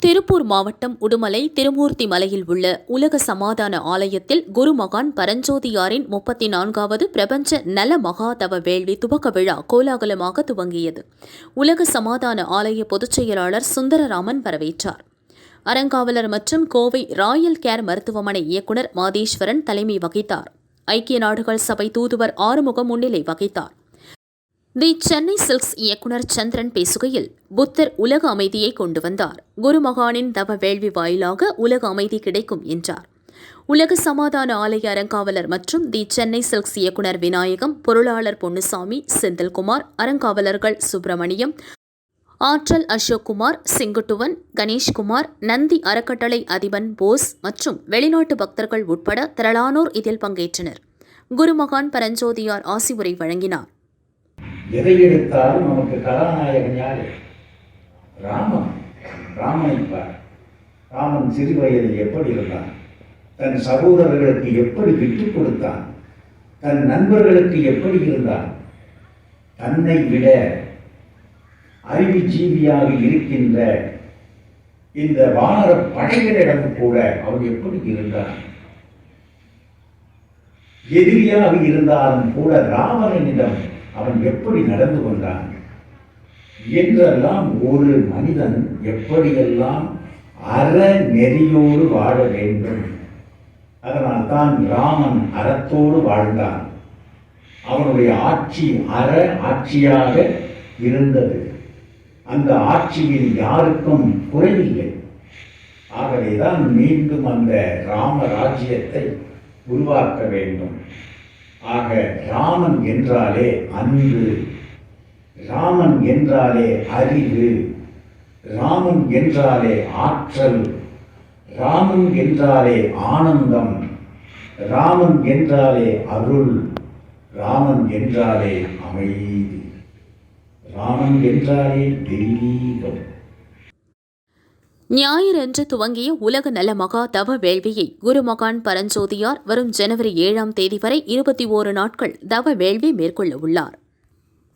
திருப்பூர் மாவட்டம் உடுமலை திருமூர்த்தி மலையில் உள்ள உலக சமாதான ஆலயத்தில் குருமகான் பரஞ்சோதியாரின் முப்பத்தி நான்காவது பிரபஞ்ச நல மகாதவ வேள்வி துவக்க விழா கோலாகலமாக துவங்கியது. உலக சமாதான ஆலய பொதுச் செயலாளர் சுந்தரராமன் வரவேற்றார். அறங்காவலர் மற்றும் கோவை ராயல் கேர் மருத்துவமனை இயக்குநர் மாதேஸ்வரன் தலைமை வகித்தார். ஐக்கிய நாடுகள் சபை தூதுவர் ஆறுமுகம் முன்னிலை வகித்தார். தி சென்னை சில்க்ஸ் இயக்குனர் சந்திரன் பேசுகையில் புத்தர் உலக அமைதியை கொண்டு வந்தார். குருமகானின் தவ வேள்வி வாயிலாக உலக அமைதி கிடைக்கும் என்றார். உலக சமாதான ஆலய அறங்காவலர் மற்றும் தி சென்னை சில்க்ஸ் இயக்குனர் விநாயகம் பொருளாளர் பொன்னுசாமி செந்தில்குமார் அறங்காவலர்கள் சுப்பிரமணியம் ஆற்றல் அசோக்குமார் செங்குட்டுவன் கணேஷ்குமார் நந்தி அறக்கட்டளை அதிபன் போஸ் மற்றும் வெளிநாட்டு பக்தர்கள் உட்பட திரளானோர் இதில் பங்கேற்றனர். குருமகான் பரஞ்சோதியார் ஆசி உரை வழங்கினார். எதை எடுத்தாலும் நமக்கு கதாநாயகன் யாரு? ராமன். ராமனை பார். ராமன் சிறு வயதில் எப்படி இருந்தான்? தன் சகோதரர்களுக்கு எப்படி விட்டு கொடுத்தான்? தன் நண்பர்களுக்கு எப்படி இருந்தான்? தன்னை விட அறிவு ஜீவியாக இருக்கின்ற இந்த வானர படைகளிடம் கூட அவன் எப்படி இருந்தான்? எதிரியாக இருந்தாலும் கூட ராவணனிடம் அவன் எப்படி நடந்து கொண்டான் என்றெல்லாம் ஒரு மனிதன் எப்படியெல்லாம் அற நெறியோடு வாழ வேண்டும். அதனால் தான் ராமன் அறத்தோடு வாழ்ந்தான். அவனுடைய ஆட்சி அற ஆட்சியாக இருந்தது. அந்த ஆட்சியில் யாருக்கும் குறைவில்லை ஆகவேதான் மீண்டும் அந்த ராம ராஜ்யத்தை உருவாக்க வேண்டும். ஆக ராமன் என்றாலே அன்பு. ராமன் என்றாலே அறிவு. ராமன் என்றாலே ஆற்றல். ராமன் என்றாலே ஆனந்தம். ராமன் என்றாலே அருள். ராமன் என்றாலே அமைதி. ராமன் என்றாலே தெய்வீகம். ஞாயிறன்று துவங்கிய உலக நல மகா தவ வேள்வியை குருமகான் பரஞ்சோதியார் வரும் ஜனவரி ஏழாம் தேதி வரை இருபத்தி ஓரு நாட்கள் தவ வேள்வி மேற்கொள்ள உள்ளார்.